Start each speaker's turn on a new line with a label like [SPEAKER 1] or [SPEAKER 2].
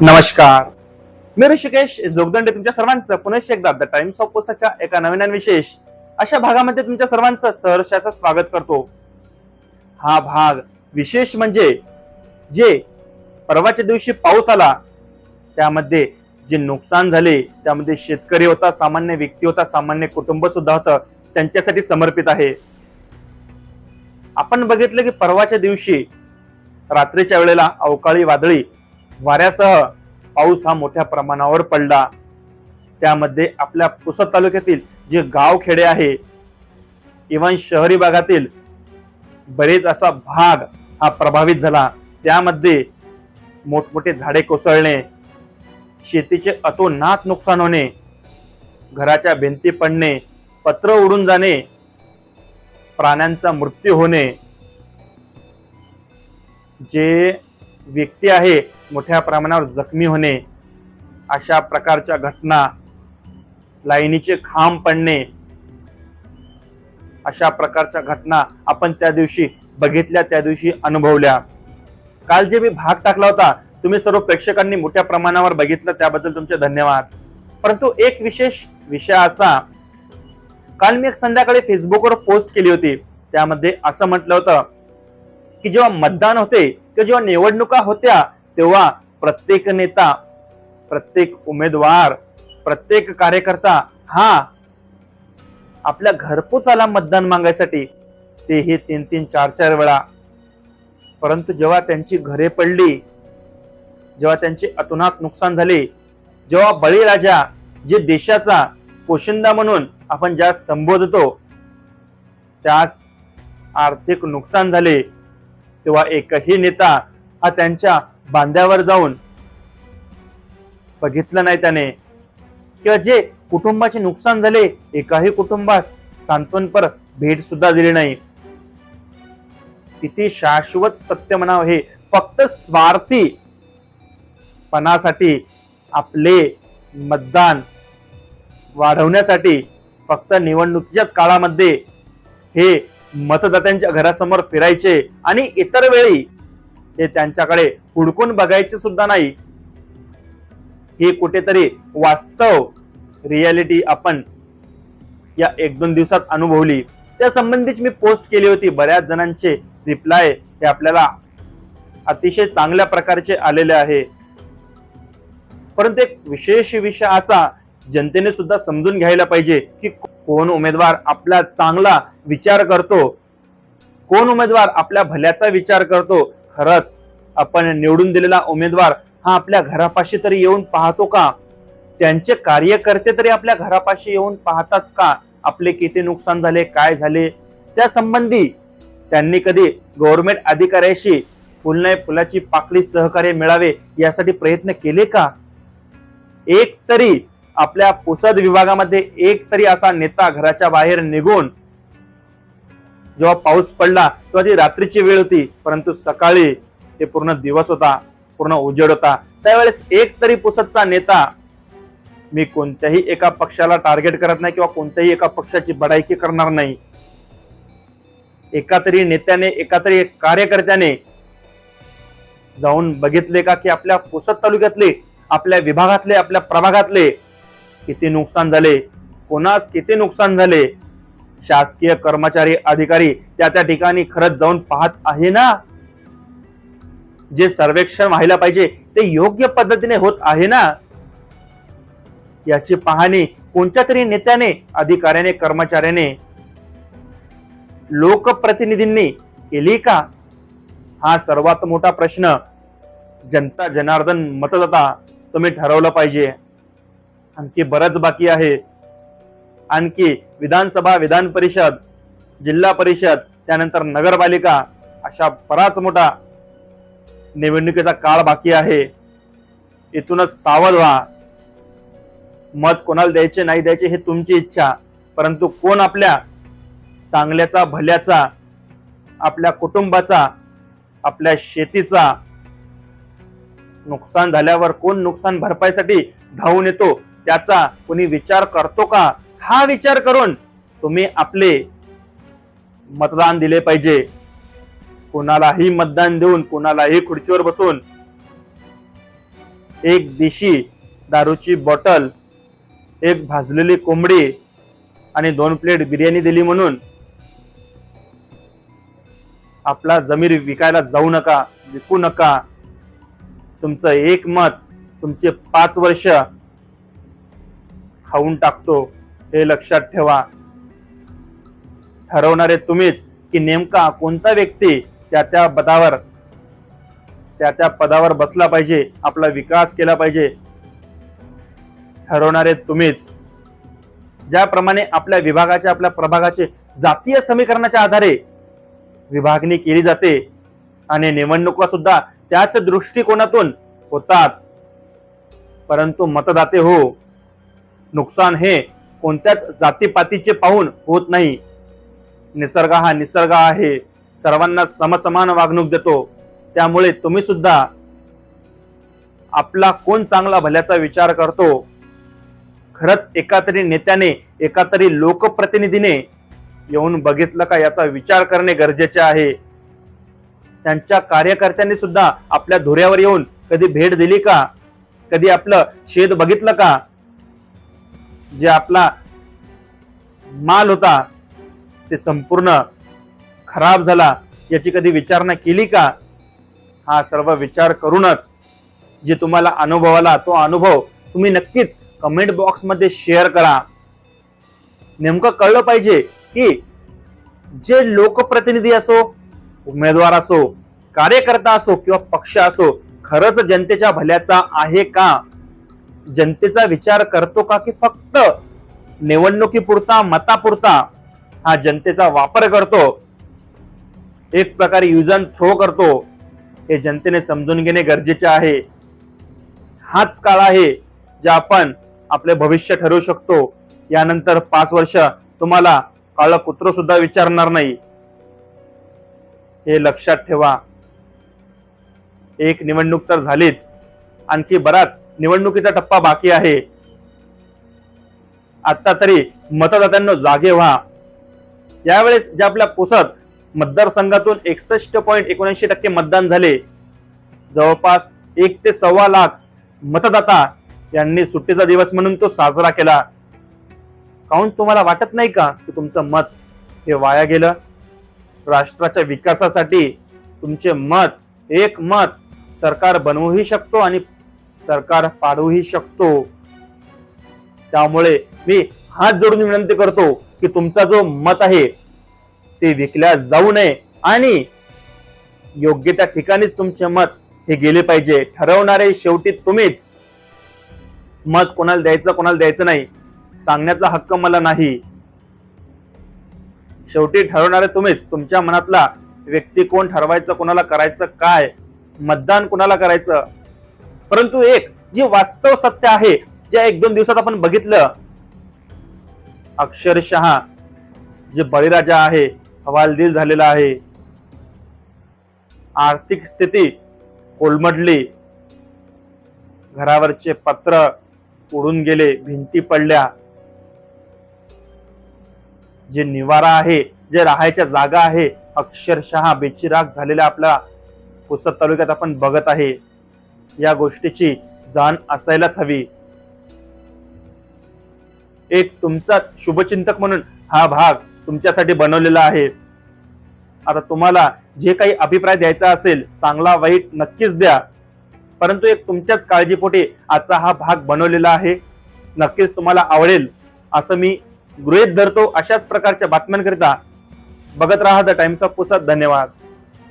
[SPEAKER 1] नमस्कार. मी ऋषिकेश जोगदंडे तुमच्या सर्वांचं पुनश्च एकदा द टाइम्स ऑफ पोसाच्या एका नवीन विशेष अशा भागामध्ये तुमच्या सर्वांचं सहर्षाचं स्वागत करतो. हा भाग विशेष म्हणजे जे परवाच्या दिवशी पाऊस आला त्यामध्ये जे नुकसान झाले त्यामध्ये शेतकरी होता सामान्य व्यक्ती होता सामान्य कुटुंब सुद्धा होतं त्यांच्यासाठी समर्पित आहे. आपण बघितलं की परवाच्या दिवशी रात्रीच्या वेळेला अवकाळी वादळी वाऱ्यासह पाऊस हा मोठ्या प्रमाणावर पडला. त्यामध्ये आपल्या पुसद तालुक्यातील जे गाव खेडे आहे इव्हन शहरी भागातील बरेच असा भाग हा प्रभावित झाला. त्यामध्ये मोठमोठे झाडे कोसळणे शेतीचे अतोनात नुकसान होणे घराच्या भिंती पडणे पत्र उडून जाणे प्राण्यांचा मृत्यू होणे जे व्यक्ती आहे मोठ्या प्रमाणावर जखमी होणे अशा प्रकारच्या घटना लाईनीचे खांब पडणे अशा प्रकारच्या घटना आपण त्या दिवशी बघितल्या त्या दिवशी अनुभवल्या. काल जे मी भाग टाकला होता तुम्ही सर्व प्रेक्षकांनी मोठ्या प्रमाणावर बघितलं त्याबद्दल तुमचे धन्यवाद. परंतु एक विशेष विषय असा काल मी एक संध्याकाळी फेसबुकवर पोस्ट केली होती त्यामध्ये असं म्हटलं होतं की जेव्हा मतदान होते किंवा जेव्हा निवडणुका होत्या तेव्हा प्रत्येक नेता प्रत्येक उमेदवार प्रत्येक कार्यकर्ता हा आपल्या घरपोच आला मतदान मागायसाठी ते हे तीन तीन चार चार वेळा. परंतु जेव्हा त्यांची घरे पडली जेव्हा त्यांचे अतुनात नुकसान झाले जेव्हा बळीराजा जे देशाचा पोशिंदा म्हणून आपण ज्या संबोधतो त्यास आर्थिक नुकसान झाले तेव्हा एकही नेता हा त्यांच्या बांध्यावर जाऊन बघितलं नाही त्याने. किंवा जे कुटुंबाचे नुकसान झाले एकाही कुटुंबास सांत्वनपर भेट सुद्धा दिली नाही. किती शाश्वत सत्य म्हणावं हे. फक्त स्वार्थी पणासाठी आपले मतदान वाढवण्यासाठी फक्त निवडणुकीच्याच काळामध्ये हे मतदात्यांच्या घरासमोर फिरायचे आणि इतर वेळी ते त्यांच्याकडे हुडकून बघायचे सुद्धा नाही. हे कुठेतरी वास्तव रियालिटी आपण या एक दोन दिवसात अनुभवली. त्या संबंधीच मी पोस्ट केली होती. बऱ्याच जणांचे रिप्लाय हे आपल्याला अतिशय चांगल्या प्रकारचे आलेले आहे. परंतु एक विशेष विषय असा जनतेने सुद्धा समजून घ्यायला पाहिजे की कोण उमेदवार आपला चांगला विचार करतो. कोण उमेदवार आपल्या भल्याचा विचार करतो. खरंच आपण निवडून दिलेला उमेदवार हा आपल्या घरापाशी तरी येऊन पाहतो का? त्यांचे कार्यकर्ते तरी आपल्या घरापाशी येऊन पाहतात का? आपले किती नुकसान झाले काय झाले? त्या संबंधी त्यांनी कधी गव्हर्नमेंट अधिकाऱ्याशी फुलने फुलाची पाकळी सहकार्य मिळावे यासाठी प्रयत्न केले का? एक तरी आपल्या पुसद विभागामध्ये एक तरी असा नेता घराच्या बाहेर निघून जेव्हा पाऊस पडला तेव्हा ती रात्रीची वेळ होती परंतु सकाळी ते पूर्ण दिवस होता पूर्ण उजेड होता. त्यावेळेस एक तरी पुसदचा नेता मी कोणत्याही एका पक्षाला टार्गेट करत नाही किंवा कोणत्याही एका पक्षाची बडायकी करणार नाही. एका तरी नेत्याने एका तरी कार्यकर्त्याने जाऊन बघितले का की आपल्या पुसद तालुक्यातले आपल्या विभागातले आपल्या प्रभागातले किती नुकसान झाले कोणास किती नुकसान झाले शासकीय कर्मचारी अधिकारी त्या त्या ठिकाणी खरंच जाऊन पाहत आहे ना? जे सर्वेक्षण व्हायला पाहिजे ते योग्य पद्धतीने होत आहे ना? याची पाहणी कोणत्या तरी नेत्याने अधिकाऱ्याने कर्मचाऱ्याने लोकप्रतिनिधींनी केली का? हा सर्वात मोठा प्रश्न जनता जनार्दन मतदाता तुम्ही ठरवलं पाहिजे. आणखी बरंच बाकी आहे. आणखी विधानसभा विधान परिषद जिल्हा परिषद त्यानंतर नगरपालिका अशा बराच मोठा निवडणुकीचा काळ बाकी आहे. इथूनच सावध व्हा. मत कोणाला द्यायचे नाही द्यायचे हे तुमची इच्छा. परंतु कोण आपल्या चांगल्याचा भल्याचा आपल्या कुटुंबाचा आपल्या शेतीचा नुकसान झाल्यावर कोण नुकसान भरपाईसाठी धावून येतो? त्याचा कुणी विचार करतो का? हा विचार करून तुम्ही आपले मतदान दिले पाहिजे. कोणालाही मतदान देऊन कोणालाही खुर्चीवर बसून एक देशी दारूची बॉटल एक भाजलेली कोंबडी आणि दोन प्लेट बिर्याणी दिली म्हणून आपला जमीर विकायला जाऊ नका विकू नका. तुमचं एक मत तुमचे पाच वर्ष खाऊन टाकतो. हे लक्षात ठेवा. ठरवणारे तुम्हीच की नेमका कोणता व्यक्ती त्या त्या पदावर त्या त्या पदावर बसला पाहिजे आपला विकास केला पाहिजे. ठरवणारे तुम्हीच. ज्याप्रमाणे आपल्या विभागाच्या आपल्या प्रभागाचे जातीय समीकरणाच्या आधारे विभागणी केली जाते आणि निवडणुका सुद्धा त्याच दृष्टिकोनातून होतात. परंतु मतदाते हो नुकसान हे कोणत्याच जातीपातीचे पाहून होत नाही. निसर्ग हा निसर्ग आहे. सर्वांना समसमान वागणूक देतो. त्यामुळे तुम्ही सुद्धा आपला कोण चांगला भल्याचा विचार करतो? खरंच एका तरी नेत्याने एका तरी लोकप्रतिनिधीने येऊन बघितलं का याचा विचार करणे गरजेचे आहे? त्यांच्या कार्यकर्त्यांनी सुद्धा आपल्या धुऱ्यावर येऊन कधी भेट दिली का? कधी आपलं शेत बघितलं का? जे आपला माल होता ते संपूर्ण खराब झाला याची कधी विचारणा केली का? हा सर्व विचार करूनच जे तुम्हाला अनुभव आला तो अनुभव तुम्ही नक्कीच कमेंट बॉक्समध्ये शेअर करा. नेमकं कळलं पाहिजे की जे लोकप्रतिनिधी असो उमेदवार असो कार्यकर्ता असो किंवा पक्ष असो खरंच जनतेच्या भल्याचा आहे का? जनतेचा विचार करतो का की फक्त निवडणुकीपुरता मतापुरता हा जनतेचा वापर करतो? एक प्रकारे युज अँड थ्रो करतो. हे जनतेने समजून घेणे गरजेचे आहे. हाच काळ आहे जे आपण आपले भविष्य ठरवू शकतो. यानंतर पाच वर्ष तुम्हाला काळ कुत्र सुद्धा विचारणार नाही. हे लक्षात ठेवा. एक निवडणूक तर झालीच. आणखी बराच निवडणुकीचा टप्पा बाकी आहे. आता तरी मतदात्यांना जागे व्हा. यावेळेस ज्या आपल्या पुसत मतदारसंघातून एकसष्ट पॉईंट एकोणऐंशी टक्के मतदान झाले. जवळपास एक ते सव्वा लाख मतदाता यांनी सुट्टीचा दिवस म्हणून तो साजरा केला. काहून तुम्हाला वाटत नाही का की तुमचं मत हे वाया गेलं? राष्ट्राच्या विकासासाठी तुमचे मत एक मत सरकार बनवूही शकतो आणि सरकार पाडूही शकतो. त्यामुळे मी हात जोडून विनंती करतो की तुमचा जो मत आहे ते विकल्या जाऊ नये आणि योग्य त्या ठिकाणीच तुमचे मत हे गेले पाहिजे. ठरवणारे शेवटी तुम्हीच मत कोणाला द्यायचं कोणाला द्यायचं नाही सांगण्याचा हक्क मला नाही. शेवटी ठरवणारे तुम्हीच. तुमच्या मनातला व्यक्ती कोण ठरवायचं कोणाला करायचं काय मतदान कोणाला करायचं परंतु एक जी वास्तव सत्य आहे ज्या एक दोन दिवसात आपण बघितलं अक्षरशः जे बळीराजा आहे हवालदिल झालेला आहे. आर्थिक स्थिती कोलमडली. घरावरचे पत्र उडून गेले भिंती पडल्या. जे निवारा आहे जे राहायच्या जागा आहे अक्षरशः बेचिराग झालेल्या आपल्या पुसद तालुक्यात आपण बघत आहे. या गोष्टीची जाण असायलाच हवी. एक तुमचाच शुभचिंतक म्हणून हा भाग तुमच्यासाठी बनवलेला आहे. आता तुम्हाला जे काही अभिप्राय द्यायचा असेल चांगला वाईट नक्कीच द्या. परंतु एक तुमच्याच काळजीपोटी आजचा हा भाग बनवलेला आहे. नक्कीच तुम्हाला आवडेल असं मी गृहीत धरतो अशाच प्रकारच्या बातम्यांकरिता. बघत राहा द टाइम्स ऑफ पुसत. धन्यवाद.